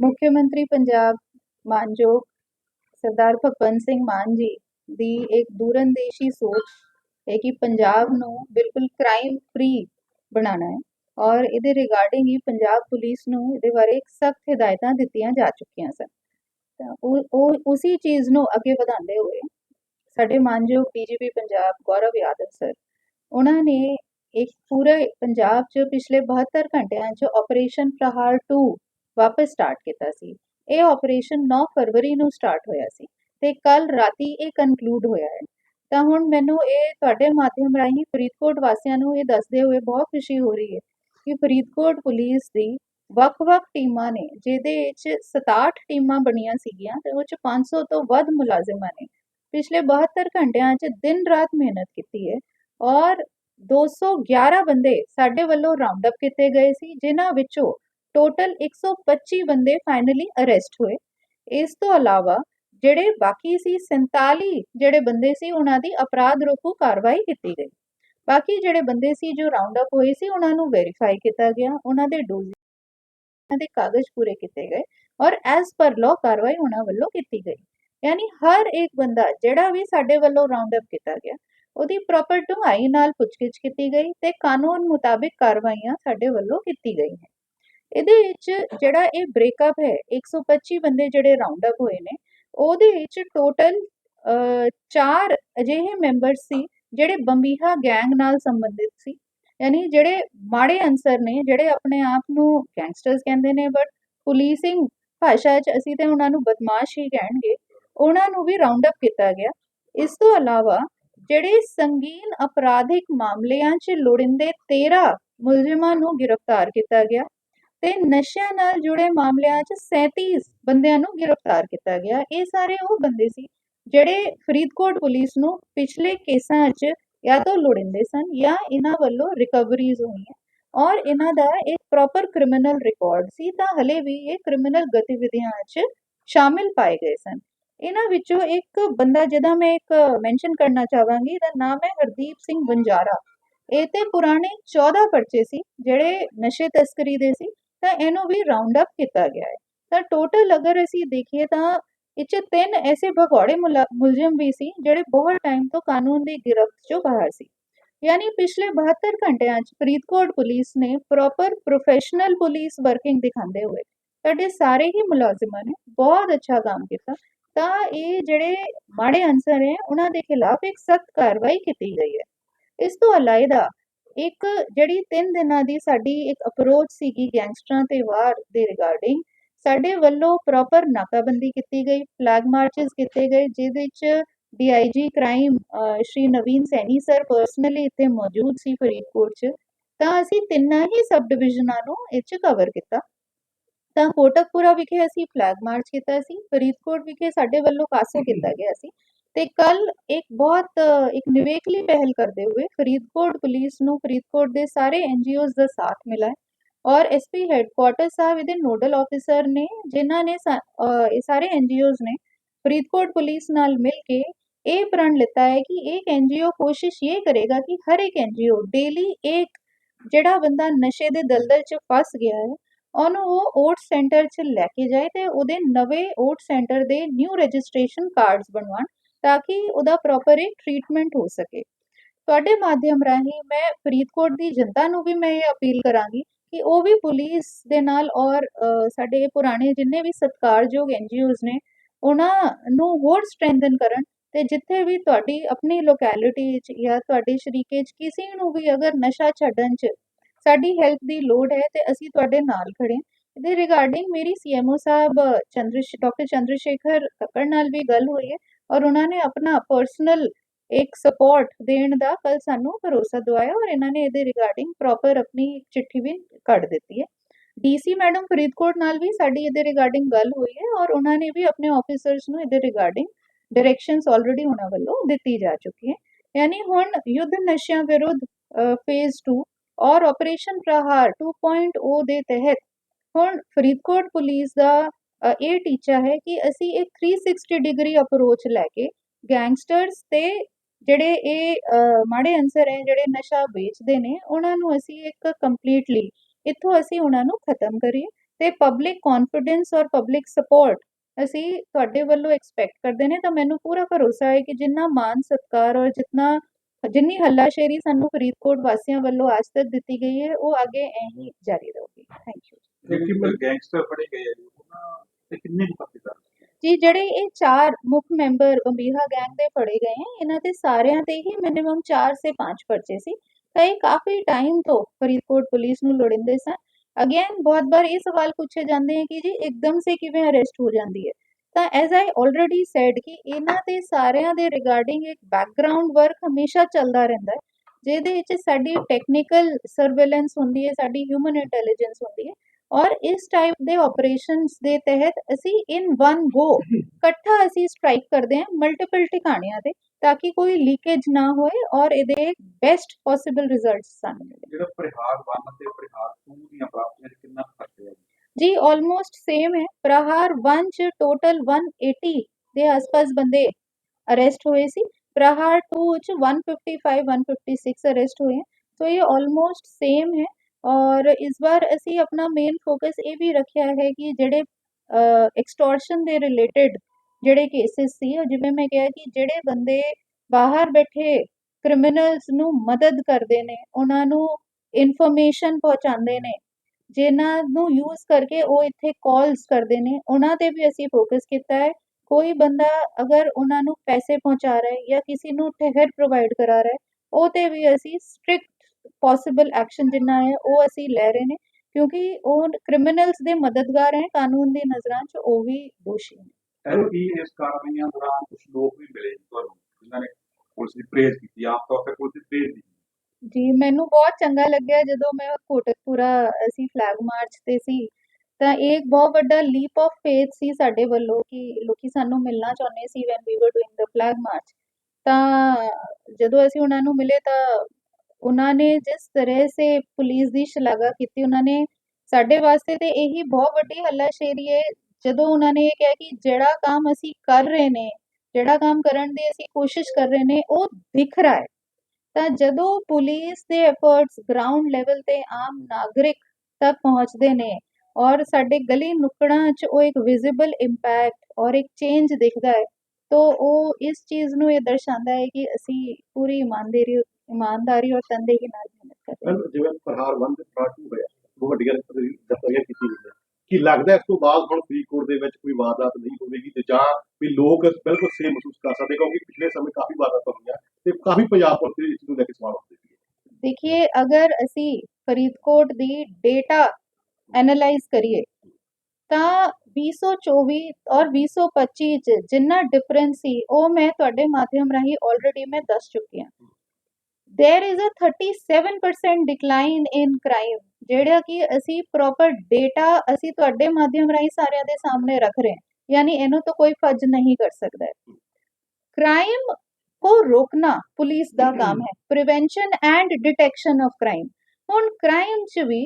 ਮੁੱਖ ਮੰਤਰੀ ਪੰਜਾਬ ਮਾਨਯੋਗ ਸਰਦਾਰ ਭਗਵੰਤ ਸਿੰਘ ਮਾਨ ਜੀ ਦੀ ਇੱਕ ਦੂਰਅੰਦੇਸ਼ੀ ਸੋਚ ਹੈ ਕਿ ਪੰਜਾਬ ਨੂੰ ਬਿਲਕੁਲ ਕ੍ਰਾਈਮ ਫ੍ਰੀ ਬਣਾਉਣਾ ਹੈ ਔਰ ਇਹਦੇ ਰਿਗਾਰਡਿੰਗ ਹੀ ਪੰਜਾਬ ਪੁਲਿਸ ਨੂੰ ਇਹਦੇ ਬਾਰੇ ਇੱਕ ਸਖਤ ਹਦਾਇਤਾਂ ਦਿੱਤੀਆਂ ਜਾ ਚੁੱਕੀਆਂ ਸਨ। ਤਾਂ ਉਹ ਉਹ ਉਸੇ ਚੀਜ਼ ਨੂੰ ਅੱਗੇ ਵਧਾਉਂਦੇ ਹੋਏ ਸਾਡੇ ਮਾਨਯੋਗ ਡੀਜੀਪੀ ਪੰਜਾਬ ਗੌਰਵ ਯਾਦਵ ਸਰ ਉਹਨਾਂ ਨੇ ਇੱਕ ਪੂਰੇ ਪੰਜਾਬ 'ਚ ਪਿਛਲੇ 72 ਘੰਟਿਆਂ 'ਚ ਆਪਰੇਸ਼ਨ ਪ੍ਰਹਾਰ 2 ਵਾਪਸ ਸਟਾਰਟ ਕੀਤਾ ਸੀ। ਇਹ ਆਪਰੇਸ਼ਨ 9 ਫਰਵਰੀ ਨੂੰ ਸਟਾਰਟ ਹੋਇਆ ਸੀ ਤੇ ਕੱਲ ਰਾਤੀ ਇਹ ਕਨਕਲੂਡ ਹੋਇਆ ਹੈ। ਤਾਂ ਹੁਣ ਮੈਨੂੰ ਇਹ ਤੁਹਾਡੇ ਮਾਧਿਅਮ ਰਾਹੀਂ ਫਰੀਦਕੋਟ ਵਾਸੀਆਂ ਨੂੰ ਇਹ ਦੱਸਦੇ ਹੋਏ ਬਹੁਤ ਖੁਸ਼ੀ ਹੋ ਰਹੀ ਹੈ ਕਿ ਫਰੀਦਕੋਟ ਪੁਲਿਸ ਦੀ ਵੱਖ-ਵੱਖ ਟੀਮਾਂ ਨੇ, ਜਿਹਦੇ ਵਿੱਚ 67 ਟੀਮਾਂ ਬਣੀਆਂ ਸੀਗੀਆਂ ਤੇ ਉਹ 'ਚ 500 ਤੋਂ ਵੱਧ ਮੁਲਾਜ਼ਮਾਂ ਨੇ, ਪਿਛਲੇ 72 ਘੰਟਿਆਂ 'ਚ ਦਿਨ ਰਾਤ ਮਿਹਨਤ ਕੀਤੀ ਹੈ ਔਰ 211 ਬੰਦੇ ਸਾਡੇ ਵੱਲੋਂ ਰਾਉਂਡ ਅਪ ਕੀਤੇ ਗਏ ਸੀ, ਜਿਨ੍ਹਾਂ ਵਿੱਚੋਂ ਟੋਟਲ 125 ਬੰਦੇ ਫਾਈਨਲੀ ਅਰੈਸਟ ਹੋਏ। ਇਸ ਤੋਂ ਇਲਾਵਾ ਜਿਹੜੇ ਬਾਕੀ ਸੀ 47 ਜਿਹੜੇ ਬੰਦੇ ਸੀ, ਉਹਨਾਂ ਦੀ ਅਪਰਾਧ ਰੋਕੂ ਕਾਰਵਾਈ ਕੀਤੀ ਗਈ। ਬਾਕੀ ਜਿਹੜੇ ਬੰਦੇ ਸੀ ਜੋ ਰਾਉਂਡ ਅਪ ਹੋਏ ਸੀ, ਉਹਨਾਂ ਨੂੰ ਵੈਰੀਫਾਈ ਕੀਤਾ ਗਿਆ। ਉਹਨਾਂ ਦੇ ਡੋਜ਼, ਉਹਨਾਂ ਦੇ ਕਾਗਜ਼ ਪੂਰੇ ਕੀਤੇ ਗਏ ਔਰ ਐਸ ਪਰ ਲਾਅ ਕਾਰਵਾਈ ਉਹਨਾਂ ਵੱਲੋਂ ਕੀਤੀ ਗਈ। ਯਾਨੀ ਹਰ ਇੱਕ ਬੰਦਾ ਜਿਹੜਾ ਵੀ ਸਾਡੇ ਵੱਲੋਂ ਰਾਉਂਡ ਅਪ ਕੀਤਾ ਗਿਆ, ਉਹਦੀ ਪ੍ਰੋਪਰ ਢੁੰਗਾਈ ਨਾਲ ਪੁੱਛਗਿੱਛ ਕੀਤੀ ਗਈ ਤੇ ਕਾਨੂੰਨ ਮੁਤਾਬਿਕ ਕਾਰਵਾਈਆਂ ਸਾਡੇ ਵੱਲੋਂ ਕੀਤੀ ਗਈ ਹੈ। ਇਹਦੇ ਵਿੱਚ ਜਿਹੜਾ ਇਹ ਬ੍ਰੇਕਅਪ ਹੈ 125 ਬੰਦੇ ਜਿਹੜੇ ਰਾਉਂਡ ਅਪ ਹੋਏ ਨੇ, ਉਹਦੇ ਵਿੱਚ ਟੋਟਲ ਚਾਰ ਅਜਿਹੇ ਮੈਂਬਰ ਸੀ ਜਿਹੜੇ ਬੰਬੀਹਾ ਗੈਂਗ ਨਾਲ ਸੰਬੰਧਿਤ ਸੀ। ਯਾਨੀ ਜਿਹੜੇ ਮਾੜੇ ਅੰਸਰ ਨੇ, ਜਿਹੜੇ ਆਪਣੇ ਆਪ ਨੂੰ ਗੈਂਗਸਟਰਸ ਕਹਿੰਦੇ ਨੇ ਬਟ ਪੁਲਿਸਿੰਗ ਭਾਸ਼ਾ 'ਚ ਅਸੀਂ ਤੇ ਉਹਨਾਂ ਨੂੰ ਬਦਮਾਸ਼ ਹੀ ਕਹਿਣਗੇ, ਉਹਨਾਂ ਨੂੰ ਵੀ ਰਾਉਂਡ ਅਪ ਕੀਤਾ ਗਿਆ। ਇਸ ਤੋਂ ਇਲਾਵਾ ਜਿਹੜੇ ਸੰਗੀਨ ਅਪਰਾਧਿਕ ਮਾਮਲਿਆਂ 'ਚ ਲੋੜਿੰਦੇ 13 ਮੁਲਜ਼ਮਾਂ ਨੂੰ ਗ੍ਰਿਫਤਾਰ ਕੀਤਾ ਗਿਆ। ਤੇ ਨਸ਼ਿਆਂ ਨਾਲ ਜੁੜੇ ਮਾਮਲਿਆਂ 'ਚ 37 ਬੰਦਿਆਂ ਨੂੰ ਗ੍ਰਿਫਤਾਰ ਕੀਤਾ ਗਿਆ। ਇਹ ਸਾਰੇ ਉਹ ਬੰਦੇ ਸੀ ਜਿਹੜੇ ਫਰੀਦਕੋਟ ਪੁਲਿਸ ਨੂੰ ਪਿਛਲੇ ਕੇਸਾਂ 'ਚ ਜਾਂ ਤਾਂ ਲੋੜਿੰਦੇ ਸਨ ਜਾਂ ਇਹਨਾਂ ਵੱਲੋਂ ਰਿਕਵਰੀਜ਼ ਹੋਈਆਂ। ਔਰ ਇਹਨਾਂ ਦਾ ਇੱਕ ਪ੍ਰੋਪਰ ਕ੍ਰਿਮੀਨਲ ਰਿਕਾਰਡ ਸੀ ਤਾਂ ਹਲੇ ਵੀ ਇਹ ਕ੍ਰਿਮੀਨਲ ਗਤੀਵਿਧੀਆਂ 'ਚ ਸ਼ਾਮਿਲ ਪਾਏ ਗਏ ਸਨ। ਇਹਨਾਂ ਵਿੱਚੋਂ ਇੱਕ ਬੰਦਾ ਜਿਹਦਾ ਮੈਂ ਇੱਕ ਮੈਂਸ਼ਨ ਕਰਨਾ ਚਾਹਾਂਗੀ, ਇਹਦਾ ਨਾਮ ਹੈ ਹਰਦੀਪ ਸਿੰਘ ਬੰਜਾਰਾ। ਇਹ ਤੇ ਪੁਰਾਣੇ 14 ਪਰਚੇ ਸੀ ਜਿਹੜੇ ਨਸ਼ੇ ਤਸਕਰੀ ਦੇ ਸੀ। ਤਾਂ ਇਹਨੂੰ ਵੀ ਰਾਉਂਡ ਅਪ ਕੀਤਾ ਗਿਆ ਹੈ। ਤਾਂ ਟੋਟਲ ਅਗਰ ਅਸੀਂ ਦੇਖੀਏ ਤਾਂ ਇਹ 'ਚ ਤਿੰਨ ਐਸੇ ਭਗੌੜੇ ਮੁਲਜ਼ਮ ਵੀ ਸੀ, ਜਿਹੜੇ ਬਹੁਤ ਟਾਈਮ ਤੋਂ ਕਾਨੂੰਨ ਦੀ ਗਿਰਫਤ 'ਚੋਂ ਬਾਹਰ ਸੀ। ਯਾਨੀ ਪਿਛਲੇ 72 ਘੰਟਿਆਂ 'ਚ ਫਰੀਦਕੋਟ ਪੁਲਿਸ ਨੇ ਪ੍ਰੋਪਰ ਪ੍ਰੋਫੈਸ਼ਨਲ ਪੁਲਿਸ ਵਰਕਿੰਗ ਦਿਖਾਉਂਦੇ ਹੋਏ ਸਾਡੇ ਸਾਰੇ ਹੀ ਮੁਲਾਜ਼ਮਾਂ ਨੇ ਬਹੁਤ ਅੱਛਾ ਕੰਮ ਕੀਤਾ। ਤਾਂ ਇਹ ਜਿਹੜੇ ਮਾੜੇ ਅਨਸਰ ਹੈ, ਉਹਨਾਂ ਦੇ ਖਿਲਾਫ ਇੱਕ ਸਖਤ ਕਾਰਵਾਈ ਕੀਤੀ ਗਈ ਹੈ। ਇਸ ਤੋਂ ਇਲਾਵਾ ਇੱਕ ਜਿਹੜੀ 3 ਦਿਨਾਂ ਦੀ ਸਾਡੀ ਇੱਕ ਅਪਰੋਚ ਸੀਗੀ ਗੈਂਗਸਟਰਾਂ ਤੇ ਵਾਰ ਦੇ ਰਿਗਾਰਡਿੰਗ ਸਾਡੇ ਵੱਲੋਂ ਪ੍ਰੋਪਰ ਨਾਕਾਬੰਦੀ ਕੀਤੀ ਗਈ ਫਲੈਗ ਮਾਰਚਸ ਕੀਤੇ ਗਏ, ਜਿਹਦੇ ਵਿੱਚ DIG crime Shri Naveen Saini sir personally ਇੱਥੇ ਮੌਜੂਦ ਸੀ ਫਰੀਦਕੋਟ 'ਚ, ਤਾਂ ਅਸੀਂ ਤਿੰਨਾਂ ਹੀ ਸਬ ਡਿਵੀਜ਼ਨਾਂ ਨੂੰ ਇਹ 'ਚ ਕਵਰ ਕੀਤਾ। ਤਾਂ ਕੋਟਕਪੂਰਾ ਵਿਖੇ ਅਸੀਂ ਫਲੈਗ ਮਾਰਚ ਕੀਤਾ ਸੀ, ਫਰੀਦਕੋਟ ਵਿਖੇ ਸਾਡੇ ਵੱਲੋਂ ਕਾਸੋ ਕੀਤਾ ਗਿਆ ਸੀ। ਤੇ ਕੱਲ ਇੱਕ ਬਹੁਤ, ਇੱਕ ਨਿਵੇਕਲੀ ਪਹਿਲ ਕਰਦੇ ਹੋਏ ਫਰੀਦਕੋਟ ਪੁਲਿਸ ਨੂੰ ਫਰੀਦਕੋਟ ਦੇ ਸਾਰੇ ਐਨਜੀਓਜ਼ ਦਾ ਸਾਥ ਮਿਲਾ ਹੈ ਔਰ ਐਸਪੀ ਹੈੱਡਕੁਆਰਟਰ ਸਾਹਿਬ ਇਹਦੇ ਨੋਡਲ ਆਫੀਸਰ ਨੇ, ਜਿਨ੍ਹਾਂ ਨੇ ਇਹ ਸਾਰੇ ਐਨਜੀਓਜ਼ ਨੇ ਫਰੀਦਕੋਟ ਪੁਲਿਸ ਨਾਲ ਮਿਲ ਕੇ ਇਹ ਪ੍ਰਣ ਲਿੱਤਾ ਹੈ ਕਿ ਇੱਕ ਐਨਜੀਓ ਕੋਸ਼ਿਸ਼ ਇਹ ਕਰੇਗਾ ਕਿ ਹਰ ਇੱਕ ਐਨਜੀਓ ਡੇਲੀ ਇੱਕ ਜਿਹੜਾ ਬੰਦਾ ਨਸ਼ੇ ਦੇ ਦਲਦਲ 'ਚ ਫਸ ਗਿਆ ਹੈ, ਉਹਨੂੰ ਉਹ ਓਟ ਸੈਂਟਰ 'ਚ ਲੈ ਕੇ ਜਾਏ ਤੇ ਉਹਦੇ ਨਵੇਂ ਓਟ ਸੈਂਟਰ ਦੇ ਨਿਊ ਰਜਿਸਟ੍ਰੇਸ਼ਨ ਕਾਰਡਸ ਬਣਵਾਉਣ। ਤਾਂ ਕਿ ਉਹਦਾ ਪ੍ਰੋਪਰ ਇੱਕ ਟ੍ਰੀਟਮੈਂਟ ਹੋ ਸਕੇ। ਤੁਹਾਡੇ ਮਾਧਿਅਮ ਰਾਹੀਂ ਮੈਂ ਫਰੀਦਕੋਟ ਦੀ ਜਨਤਾ ਨੂੰ ਵੀ ਮੈਂ ਇਹ ਅਪੀਲ ਕਰਾਂਗੀ ਕਿ ਉਹ ਵੀ ਪੁਲਿਸ ਦੇ ਨਾਲ ਔਰ ਸਾਡੇ ਪੁਰਾਣੇ ਜਿੰਨੇ ਵੀ ਸਤਕਾਰਯੋਗ ਐਨਜੀਓਜ਼ ਨੇ, ਉਹਨਾਂ ਨੂੰ ਹੋਰ ਸਟਰੈਂਥਨ ਕਰਨ ਤੇ ਜਿੱਥੇ ਵੀ ਤੁਹਾਡੀ ਆਪਣੀ ਲੋਕੈਲਿਟੀ 'ਚ ਜਾਂ ਤੁਹਾਡੇ ਸ਼ਰੀਕੇ 'ਚ ਕਿਸੇ ਨੂੰ ਵੀ ਅਗਰ ਨਸ਼ਾ ਛੱਡਣ 'ਚ ਸਾਡੀ ਹੈਲਪ ਦੀ ਲੋੜ ਹੈ ਤੇ ਅਸੀਂ ਤੁਹਾਡੇ ਨਾਲ ਖੜੇ ਇਹਦੇ ਰਿਗਾਰਡਿੰਗ ਮੇਰੀ ਸੀਐਮਓ ਸਾਹਿਬ ਚੰਦਰ ਡਾਕਟਰ ਚੰਦਰ ਸ਼ੇਖਰ ਕੱਕੜ ਨਾਲ ਵੀ ਗੱਲ ਹੋਈ ਹੈ। ਔਰ ਉਹਨਾਂ ਨੇ ਆਪਣਾ ਪਰਸਨਲ ਇੱਕ ਸਪੋਰਟ ਦੇਣ ਦਾ ਕੱਲ ਸਾਨੂੰ ਭਰੋਸਾ ਦਵਾਇਆ ਔਰ ਇਹਨਾਂ ਨੇ ਇਹਦੇ ਰਿਗਾਰਡਿੰਗ ਪ੍ਰੋਪਰ ਆਪਣੀ ਚਿੱਠੀ ਵੀ ਕੱਢ ਦਿੱਤੀ ਹੈ। ਡੀਸੀ ਮੈਡਮ ਫਰੀਦਕੋਟ ਨਾਲ ਵੀ ਸਾਡੀ ਇਹਦੇ ਰਿਗਾਰਡਿੰਗ ਗੱਲ ਹੋਈ ਹੈ ਔਰ ਉਹਨਾਂ ਨੇ ਵੀ ਆਪਣੇ ਆਫੀਸਰਸ ਨੂੰ ਇਹਦੇ ਰਿਗਾਰਡਿੰਗ ਡਾਇਰੈਕਸ਼ਨਸ ਆਲਰੇਡੀ ਉਹਨਾਂ ਵੱਲੋਂ ਦਿੱਤੀ ਜਾ ਚੁੱਕੀ ਹੈ। ਯਾਨੀ ਹੁਣ ਯੁੱਧ ਨਸ਼ਿਆਂ ਵਿਰੁੱਧ ਫੇਜ਼ 2 ਔਰ ਆਪਰੇਸ਼ਨ ਪ੍ਰਹਾਰ 2.0 ਦੇ ਤਹਿਤ ਹੁਣ ਫਰੀਦਕੋਟ ਪੁਲਿਸ ਦਾ ਇਹ ਟੀਚਾ ਹੈ ਕਿ ਅਸੀਂ ਇੱਕ 360 ਡਿਗਰੀ ਅਪਰੋਚ ਲੈ ਕੇ ਗੈਂਗਸਟਰਸ ਤੇ ਜਿਹੜੇ ਇਹ ਮਾੜੇ ਅਨਸਰ ਹੈ, ਜਿਹੜੇ ਨਸ਼ਾ ਵੇਚਦੇ ਨੇ, ਉਹਨਾਂ ਨੂੰ ਅਸੀਂ ਇੱਕ ਕੰਪਲੀਟਲੀ ਇੱਥੋਂ ਅਸੀਂ ਉਹਨਾਂ ਨੂੰ ਖਤਮ ਕਰੀਏ ਤੇ ਪਬਲਿਕ ਕੌਨਫੀਡੈਂਸ ਔਰ ਪਬਲਿਕ ਸਪੋਰਟ ਅਸੀਂ ਤੁਹਾਡੇ ਵੱਲੋਂ ਐਕਸਪੈਕਟ ਕਰਦੇ ਨੇ। ਤਾਂ ਮੈਨੂੰ ਪੂਰਾ ਭਰੋਸਾ ਹੈ ਕਿ ਜਿੰਨਾ ਮਾਨ ਸਤਿਕਾਰ ਔਰ ਜਿੰਨਾ, ਜਿੰਨੀ ਹੱਲਾਸ਼ੇਰੀ ਸਾਨੂੰ ਫਰੀਦਕੋਟ ਵਾਸੀਆਂ ਵੱਲੋਂ ਅੱਜ ਤੱਕ ਦਿੱਤੀ ਗਈ ਹੈ, ਉਹ ਅੱਗੇ ਐਂ ਹੀ ਜਾਰੀ ਰਹੂਗੀ। ਥੈਂਕ ਯੂ ਕਿੰਨੇ ਗੈਂਗਸਟਰ ਫੜੇ ਗਏ ਉਹਨਾਂ ਤੇ ਕਿੰਨੇ ਕੁ ਪੱਤੇਦਾਰ ਜੀ ਜਿਹੜੇ ਇਹ ਚਾਰ ਮੁੱਖ ਮੈਂਬਰ ਬੰਬੀਹਾ ਗੈਂਗ ਦੇ ਫੜੇ ਗਏ ਹੈ, ਇਹਨਾਂ ਤੇ ਸਾਰਿਆਂ ਤੇ ਹੀ ਮਿਨੀਮਮ 4 ਸੇ 5 ਪਰਚੇ ਸੀ। ਤਾਂ ਇਹ ਕਾਫੀ ਟਾਈਮ ਤੋਂ ਫਰੀਦਕੋਟ ਪੁਲਿਸ ਨੂੰ ਲੋੜਿੰਦੇ ਸਨ। ਅਗੇਨ ਬਹੁਤ ਵਾਰ ਇਹ ਸਵਾਲ ਪੁੱਛੇ ਜਾਂਦੇ ਹੈ ਕਿ ਜੀ, ਇੱਕਦਮ ਸੇ ਕਿਵੇਂ ਅਰੈਸਟ ਹੋ ਜਾਂਦੀ ਹੈ? ਤਾਂ ਐਜ਼ ਆਈ ਆਲਰੇਡੀ ਸੈਡ ਕਿ ਇਹਨਾਂ ਤੇ ਸਾਰਿਆਂ ਦੇ ਰਿਗਾਰਡਿੰਗ ਇੱਕ ਬੈਕਗ੍ਰਾਉਂਡ ਵਰਕ ਹਮੇਸ਼ਾ ਚੱਲਦਾ ਰਹਿੰਦਾ ਹੈ, ਜਿਹਦੇ ਵਿੱਚ ਸਾਡੀ ਟੈਕਨੀਕਲ ਸਰਵੇਲੈਂਸ ਹੁੰਦੀ ਹੈ, ਸਾਡੀ ਹਿਊਮਨ ਇੰਟੈਲੀਜੈਂਸ ਹੁੰਦੀ ਹੈ। ਔਰ ਇਸ ਟਾਈਪ ਦੇ ਆਪਰੇਸ਼ਨਸ ਦੇ ਤਹਿਤ ਅਸੀਂ ਇਨ ਵਨ ਗੋ ਇਕੱਠਾ ਅਸੀਂ ਸਟ੍ਰਾਈਕ ਕਰਦੇ ਹਾਂ ਮਲਟੀਪਲ ਟਿਕਾਣਿਆਂ ਤੇ ਤਾਂ ਕਿ ਕੋਈ ਲੀਕੇਜ ਨਾ ਹੋਏ ਔਰ ਇਹਦੇ ਬੈਸਟ ਪੋਸੀਬਲ ਰਿਜ਼ਲਟਸ ਸਾਨੂੰ ਮਿਲੇ। ਜਿਹੜਾ ਪ੍ਰਹਾਰ 1 ਅਤੇ ਪ੍ਰਹਾਰ 2 ਦੀਆਂ ਪ੍ਰਾਪਤੀਆਂ ਵਿੱਚ ਕਿੰਨਾ ਫ਼ਰਕ ਹੈ ਜੀ? ਆਲਮੋਸਟ ਸੇਮ ਹੈ। ਪ੍ਰਹਾਰ 1 ਚ ਟੋਟਲ 180 ਦੇ ਆਸ-ਪਾਸ ਬੰਦੇ ਅਰੈਸਟ ਹੋਏ ਸੀ। ਪ੍ਰਹਾਰ ਟੂ ਚ 155 156 ਅਰੈਸਟ ਹੋਏ ਸੋ ਇਹ ਆਲਮੋਸਟ ਸੇਮ ਹੈ। ਔਰ ਇਸ ਵਾਰ ਅਸੀਂ ਆਪਣਾ ਮੇਨ ਫੋਕਸ ਇਹ ਵੀ ਰੱਖਿਆ ਹੈ ਕਿ ਜਿਹੜੇ ਐਕਸਟੋਰਸ਼ਨ ਦੇ ਰਿਲੇਟਡ ਜਿਹੜੇ ਕੇਸਿਸ ਸੀ ਉਹ ਜਿਵੇਂ ਮੈਂ ਕਿਹਾ ਕਿ ਜਿਹੜੇ ਬੰਦੇ ਬਾਹਰ ਬੈਠੇ ਕ੍ਰਿਮੀਨਲਸ ਨੂੰ ਮਦਦ ਕਰਦੇ ਨੇ ਉਹਨਾਂ ਨੂੰ ਇਨਫੋਰਮੇਸ਼ਨ ਪਹੁੰਚਾਉਂਦੇ ਨੇ ਜਿਨ੍ਹਾਂ ਨੂੰ ਯੂਜ਼ ਕਰਕੇ ਉਹ ਇੱਥੇ ਕਾਲਸ ਕਰਦੇ ਨੇ ਉਹਨਾਂ ਤੇ ਵੀ ਅਸੀਂ ਫੋਕਸ ਕੀਤਾ ਹੈ ਕੋਈ ਬੰਦਾ ਅਗਰ ਉਹਨਾਂ ਨੂੰ ਪੈਸੇ ਪਹੁੰਚਾ ਰਿਹਾ ਹੈ ਜਾਂ ਕਿਸੇ ਨੂੰ ਠਹਿਰ ਪ੍ਰੋਵਾਈਡ ਕਰਾ ਰਿਹਾ ਹੈ ਉਹ ਤੇ ਵੀ ਅਸੀਂ ਸਟ੍ਰਿਕਟ ਪੋਸੀਬਲ ਐਕਸ਼ਨ ਜਿੰਨਾ ਹੈ ਉਹ ਅਸੀਂ ਲੈ ਰਹੇ ਨੇ ਕਿਉਂਕਿ ਉਹ ਕ੍ਰਿਮੀਨਲਸ ਦੇ ਮਦਦਗਾਰ ਹੈ ਕਾਨੂੰਨ ਦੀ ਨਜ਼ਰਾਂ 'ਚ ਉਹ ਵੀ ਦੋਸ਼ੀ ਨੇ। ਐਲਪੀ ਇਸ ਕਾਰਵਾਈਆਂ ਦੌਰਾਨ ਕੁਝ ਲੋਕ ਵੀ ਮਿਲੇ ਤੁਹਾਨੂੰ ਜਿਨ੍ਹਾਂ ਨੇ ਪੁਲਿਸ ਦੀ ਪ੍ਰੇਜ਼ ਕੀਤੀ ਆਮ ਤੌਰ ਤੇ ਪੁਲਿਸ ਦੀ ਪ੍ਰੇਜ਼ ਨਹੀਂ ਜੀ ਮੈਨੂੰ ਬਹੁਤ ਚੰਗਾ ਲੱਗਿਆ ਜਦੋਂ ਮੈਂ ਕੋਟਕਪੂਰਾ ਅਸੀਂ ਫਲੈਗ ਮਾਰਚ ਤੇ ਸੀ ਤਾਂ ਇਹ ਇੱਕ ਬਹੁਤ ਵੱਡਾ ਲੀਪ ਆਫ ਫੇਥ ਸੀ ਸਾਡੇ ਵੱਲੋਂ ਕਿ ਲੋਕੀ ਸਾਨੂੰ ਮਿਲਣਾ ਚਾਹੁੰਦੇ ਸੀ ਵੈਨ ਵੀ ਵਰ ਡੂਇੰਗ ਦ ਫਲੈਗ ਮਾਰਚ ਤਾਂ ਜਦੋਂ ਅਸੀਂ ਉਹਨਾਂ ਨੂੰ ਮਿਲੇ ਤਾਂ ਉਹਨਾਂ ਨੇ ਜਿਸ ਤਰ੍ਹਾਂ ਸੇ ਪੁਲਿਸ ਦੀ ਸ਼ਲਾਘਾ ਕੀਤੀ, ਉਹਨਾਂ ਨੇ ਸਾਡੇ ਵਾਸਤੇ ਤੇ ਇਹੀ ਬਹੁਤ ਵੱਡੀ ਹੱਲਾਸ਼ੇਰੀ ਹੈ। ਜਦੋਂ ਉਹਨਾਂ ਨੇ ਇਹ ਕਿਹਾ ਕਿ ਜਿਹੜਾ ਕੰਮ ਅਸੀਂ ਕਰ ਰਹੇ ਨੇ, ਜਿਹੜਾ ਕੰਮ ਕਰਨ ਦੀ ਅਸੀਂ ਕੋਸ਼ਿਸ਼ ਕਰ ਰਹੇ ਨੇ, ਉਹ ਦਿਖ ਰਿਹਾ ਹੈ, ਤਾਂ ਜਦੋਂ ਪੁਲਿਸ ਦੇ ਐਫਰਟਸ ਗਰਾਊਂਡ ਲੈਵਲ ਤੇ ਆਮ ਨਾਗਰਿਕ ਤੱਕ ਪਹੁੰਚਦੇ ਨੇ ਔਰ ਸਾਡੇ ਗਲੀ ਨੁੱਕੜਾਂ 'ਚ ਉਹ ਇੱਕ ਵਿਜ਼ੀਬਲ ਇੰਪੈਕਟ ਔਰ ਇੱਕ ਚੇਂਜ ਦਿਖਦਾ ਹੈ, ਤਾਂ ਉਹ ਇਸ ਚੀਜ਼ ਨੂੰ ਇਹ ਦਰਸਾਉਂਦਾ ਹੈ ਕਿ ਅਸੀਂ ਪੂਰੀ ਇਮਾਨਦਾਰੀ ਇਮਾਨਦਾਰੀ ਔਰ ਤਨਦੇਹੀ ਨਾਲ ਮਿਹਨਤ ਕਰਦੇ ਜਿਵੇਂ ਪ੍ਰਹਾਰ 1 ਤੇ ਹੋਇਆ ਉਹ ਵੱਡੀਆਂ ਦਸਤਾਵੇਜ਼ ਕੀਤੀ ਗਈ ਹੈ ਕਿ ਲੱਗਦਾ ਇਸ ਤੋਂ ਬਾਅਦ ਹੁਣ ਫਰੀਦਕੋਟ ਦੇ ਵਿੱਚ ਕੋਈ ਵਾਰਦਾਤ ਨਹੀਂ ਹੋਵੇਗੀ ਤੇ ਜਾਂ ਵੀ ਲੋਕ ਬਿਲਕੁਲ ਸੇਮ ਮਹਿਸੂਸ ਕਰ ਸਕਦੇ ਕਿਉਂਕਿ ਪਿਛਲੇ ਸਮੇਂ ਕਾਫੀ ਵਾਰਦਾਤਾਂ ਹੋਈਆਂ ਤੇ ਕਾਫੀ ਪੰਜਾਬ ਪੁਲਿਸ ਦੇ ਇਸ ਨੂੰ ਲੈ ਕੇ ਸਵਾਲ ਉੱਠਦੇ ਸੀ ਦੇਖिए ਅਗਰ ਅਸੀਂ ਫਰੀਦਕੋਟ ਦੀ ਡੇਟਾ ਐਨਲਾਈਜ਼ ਕਰੀਏ ਤਾਂ 2024 ਔਰ 2025 ਚ ਜਿੰਨਾ ਡਿਫਰੈਂਸ ਸੀ ਉਹ ਮੈਂ ਤੁਹਾਡੇ ਮਾਧਿਅਮ ਰਾਹੀਂ ਆਲਰੇਡੀ ਮੈਂ ਦੱਸ ਚੁੱਕੀ ਹਾਂ। there is a 37% decline in crime ਜਿਹੜਾ ਕਿ ਅਸੀਂ ਪ੍ਰੋਪਰ ਡੇਟਾ ਅਸੀਂ ਤੁਹਾਡੇ ਮਾਧਿਅਮ ਰਾਹੀਂ ਸਾਰਿਆਂ ਦੇ ਸਾਹਮਣੇ ਰੱਖ ਰਹੇ ਹਾਂ ਯਾਨੀ ਇਹਨੂੰ ਤਾਂ ਕੋਈ ਫੱਜ ਨਹੀਂ ਕਰ ਸਕਦਾ ਹੈ ਕ੍ਰਾਈਮ को रोकना पुलिस ਦਾ ਕੰਮ ਹੈ prevention and detection of crime ਹੁਣ ਕ੍ਰਾਈਮ 'ਚ ਵੀ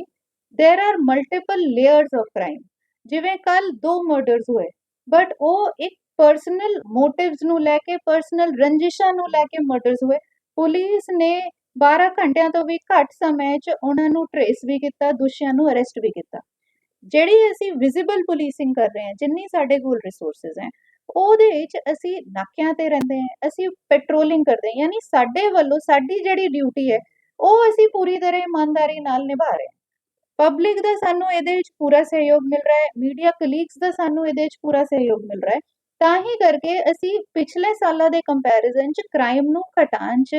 there are multiple layers of crime ਜਿਵੇਂ ਕੱਲ ਦੋ ਮਰਡਰਸ ਹੋਏ ਬਟ ਉਹ ਇੱਕ ਪਰਸਨਲ ਮੋਟਿਵਸ ਨੂੰ ਲੈ ਕੇ ਪਰਸਨਲ ਰੰਜਿਸ਼ਾਂ ਨੂੰ ਲੈ ਕੇ ਮਰਡਰਸ ਹੋਏ ਪੁਲਿਸ ਨੇ 12 ਘੰਟਿਆਂ ਤੋਂ ਵੀ ਘੱਟ ਸਮੇਂ 'ਚ ਉਹਨਾਂ ਨੂੰ ਟਰੇਸ ਵੀ ਕੀਤਾ, ਦੋਸ਼ੀਆਂ ਨੂੰ ਅਰੈਸਟ ਵੀ ਕੀਤਾ। ਜਿਹੜੀ ਅਸੀਂ ਵਿਜ਼ੀਬਲ ਪੁਲਿਸਿੰਗ ਕਰ ਰਹੇ ਹਾਂ, ਜਿੰਨੀ ਸਾਡੇ ਕੋਲ ਰਿਸੋਰਸਸ ਹੈ, ਉਹਦੇ ਵਿੱਚ ਅਸੀਂ ਨਾਕਿਆਂ ਤੇ ਰਹਿੰਦੇ ਹਾਂ, ਅਸੀਂ ਪੈਟਰੋਲਿੰਗ ਕਰਦੇ ਹਾਂ, ਯਾਨੀ ਸਾਡੇ ਵੱਲੋਂ ਸਾਡੀ ਜਿਹੜੀ ਡਿਊਟੀ ਹੈ, ਉਹ ਅਸੀਂ ਪੂਰੀ ਤਰ੍ਹਾਂ ਇਮਾਨਦਾਰੀ ਨਾਲ ਨਿਭਾ ਰਹੇ ਹਾਂ। ਪਬਲਿਕ ਦਾ ਸਾਨੂੰ ਇਹਦੇ ਵਿੱਚ ਪੂਰਾ ਸਹਿਯੋਗ ਮਿਲ ਰਿਹਾ ਹੈ ਮੀਡੀਆ ਕਲੀਗਸ ਦਾ ਸਾਨੂੰ ਇਹਦੇ ਵਿੱਚ ਪੂਰਾ ਸਹਿਯੋਗ ਮਿਲ ਰਿਹਾ ਹੈ। ਤਾਂ ਹੀ ਕਰਕੇ ਅਸੀਂ ਪਿਛਲੇ ਸਾਲਾਂ ਦੇ ਕੰਪੈਰੀਜ਼ਨ 'ਚ ਕ੍ਰਾਈਮ ਨੂੰ ਘਟਾਉਣ 'ਚ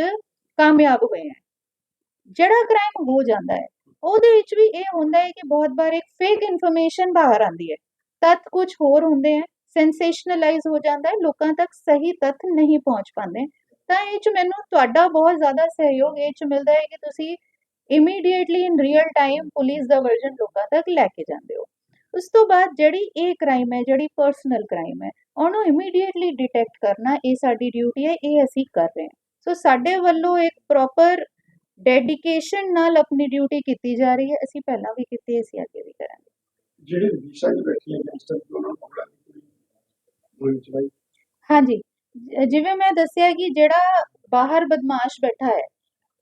ਕਾਮਯਾਬ ਹੋਏ ਹਾਂ। ਜਿਹੜਾ ਕ੍ਰਾਈਮ ਹੋ ਜਾਂਦਾ ਹੈ, ਉਹਦੇ ਵਿੱਚ ਵੀ ਇਹ ਹੁੰਦਾ ਹੈ ਕਿ ਬਹੁਤ ਵਾਰ ਇੱਕ ਫੇਕ ਇਨਫੋਰਮੇਸ਼ਨ ਬਾਹਰ ਆਉਂਦੀ ਹੈ। ਤੱਥ ਕੁਝ ਹੋਰ ਹੁੰਦੇ ਹੈ ਸੈਂਸੇਸ਼ਨਲਾਈਜ਼ ਹੋ ਜਾਂਦਾ ਹੈ, ਲੋਕਾਂ ਤੱਕ ਸਹੀ ਤੱਥ ਨਹੀਂ ਪਹੁੰਚ ਪਾਉਂਦੇ। ਤਾਂ ਇਹ ਚ ਮੈਨੂੰ ਤੁਹਾਡਾ ਬਹੁਤ ਜ਼ਿਆਦਾ ਸਹਿਯੋਗ, ਇਹ ਚ ਮਿਲਦਾ ਹੈ ਕਿ ਤੁਸੀਂ immediately in real time police the version ਲੋਕਾਂ ਤੱਕ ਲੈ ਕੇ ਜਾਂਦੇ ਹੋ। ਉਸ ਤੋਂ ਬਾਅਦ ਜਿਹੜੀ ਇਹ ਕ੍ਰਾਈਮ ਹੈ ਜਿਹੜੀ ਪਰਸਨਲ ਕ੍ਰਾਈਮ ਹੈ ਉਹਨੂੰ ਇਮੀਡੀਏਟਲੀ ਡਿਟੈਕਟ ਕਰਨਾ ਇਹ ਸਾਡੀ ਡਿਊਟੀ ਹੈ ਇਹ ਅਸੀਂ ਕਰ ਰਹੇ ਹਾਂ। ਸੋ ਸਾਡੇ ਵੱਲੋਂ ਇੱਕ ਪ੍ਰੋਪਰ ਡੈਡੀਕੇਸ਼ਨ ਨਾਲ ਆਪਣੀ ਡਿਊਟੀ ਕੀਤੀ ਜਾ ਰਹੀ ਹੈ। ਅਸੀਂ ਪਹਿਲਾਂ ਵੀ ਕੀਤੀ ਅਸੀਂ ਅੱਗੇ ਵੀ ਕਰਾਂਗੇ। ਜਿਹੜੇ ਵਿਸ਼ਾ ਜੀ ਬੈਠੇ ਗੈਂਗਸਟਰ ਉਹਨਾਂ ਨੂੰ ਪਕੜਨ ਦੀ ਕੋਈ ਚਲਾਈ ਹਾਂਜੀ। ਜਿਵੇਂ ਮੈਂ ਦੱਸਿਆ ਕਿ ਜਿਹੜਾ ਬਾਹਰ ਬਦਮਾਸ਼ ਬੈਠਾ ਹੈ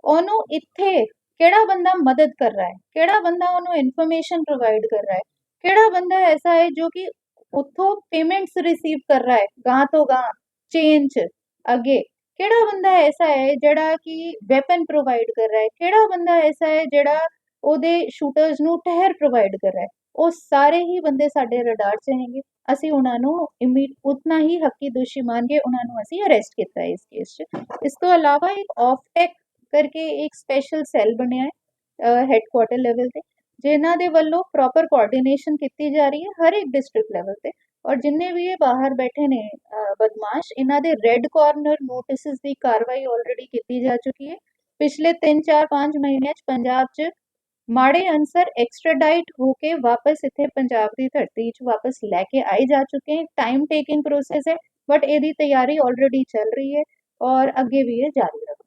ਉਹਨੂੰ ਇੱਥੇ ਕਿਹੜਾ ਬੰਦਾ ਮਦਦ ਕਰ ਰਿਹਾ ਹੈ? ਕਿਹੜਾ ਬੰਦਾ ਉਹਨੂੰ ਇਨਫੋਰਮੇਸ਼ਨ ਪ੍ਰੋਵਾਈਡ ਕਰ ਰਿਹਾ ਹੈ? ਕਿਹੜਾ ਬੰਦਾ ਐਸਾ ਹੈ ਜੋ ਕਿ ਉੱਥੋਂ ਪੇਮੈਂਟਸ ਰਿਸੀਵ ਕਰ ਰਿਹਾ ਹੈ ਗਾਂ ਤੋਂ ਗਾਂ ਚੇਨ 'ਚ ਅੱਗੇ ਕਿਹੜਾ ਬੰਦਾ ਐਸਾ ਹੈ ਜਿਹੜਾ ਕਿ ਵੈਪਨ ਪ੍ਰੋਵਾਈਡ ਕਰ ਰਿਹਾ ਹੈ ਕਿਹੜਾ ਬੰਦਾ ਐਸਾ ਹੈ ਜਿਹੜਾ ਉਹਦੇ ਸ਼ੂਟਰਸ ਨੂੰ ਠਹਿਰ ਪ੍ਰੋਵਾਈਡ ਕਰ ਰਿਹਾ ਹੈ ਉਹ ਸਾਰੇ ਹੀ ਬੰਦੇ ਸਾਡੇ ਰਡਾਰ 'ਚ ਹੈਗੇ ਅਸੀਂ ਉਹਨਾਂ ਨੂੰ ਇਮੀ ਉਤਨਾ ਹੀ ਹੱਕੀ ਦੋਸ਼ੀ ਮੰਨ ਕੇ ਉਹਨਾਂ ਨੂੰ ਅਸੀਂ ਅਰੈਸਟ ਕੀਤਾ ਹੈ ਇਸ ਕੇਸ 'ਚ ਇਸ ਤੋਂ ਇਲਾਵਾ ਇੱਕ ਆਫਟੈਕ ਕਰਕੇ ਇੱਕ ਸਪੈਸ਼ਲ ਸੈੱਲ ਬਣਿਆ ਹੈ ਹੈੱਡਕੁਆਟਰ ਲੈਵਲ ਤੇ ਜਿਨ੍ਹਾਂ ਦੇ ਵੱਲੋਂ ਪ੍ਰੋਪਰ ਕੋਆਰਡੀਨੇਸ਼ਨ ਕੀਤੀ ਜਾ ਰਹੀ ਹੈ ਹਰ ਇੱਕ ਡਿਸਟ੍ਰਿਕਟ ਲੈਵਲ ਤੇ ਔਰ ਜਿੰਨੇ ਵੀ ਇਹ ਬਾਹਰ ਬੈਠੇ ਨੇ ਬਦਮਾਸ਼, ਇਹਨਾਂ ਦੇ ਰੈੱਡ ਕਾਰਨਰ ਨੋਟਿਸਸ ਦੀ ਕਾਰਵਾਈ ਆਲਰੇਡੀ ਕੀਤੀ ਜਾ ਚੁੱਕੀ ਹੈ। ਪਿਛਲੇ 3 4 5 ਮਹੀਨਿਆਂ 'ਚ ਪੰਜਾਬ 'ਚ ਮਾੜੇ ਅਨਸਰ ਐਕਸਟ੍ਰਾਡਾਈਟ ਹੋ ਕੇ ਵਾਪਸ ਇੱਥੇ ਪੰਜਾਬ ਦੀ ਧਰਤੀ 'ਚ ਵਾਪਸ ਲੈ ਕੇ ਆਏ ਜਾ ਚੁੱਕੇ हैं ਟਾਈਮ ਟੇਕਿੰਗ ਪ੍ਰੋਸੈਸ ਹੈ ਬਟ ਇਹਦੀ ਤਿਆਰੀ ਆਲਰੇਡੀ ਚੱਲ ਰਹੀ ਹੈ ਔਰ ਅੱਗੇ ਵੀ ਇਹ ਜਾਰੀ ਰਹੇਗਾ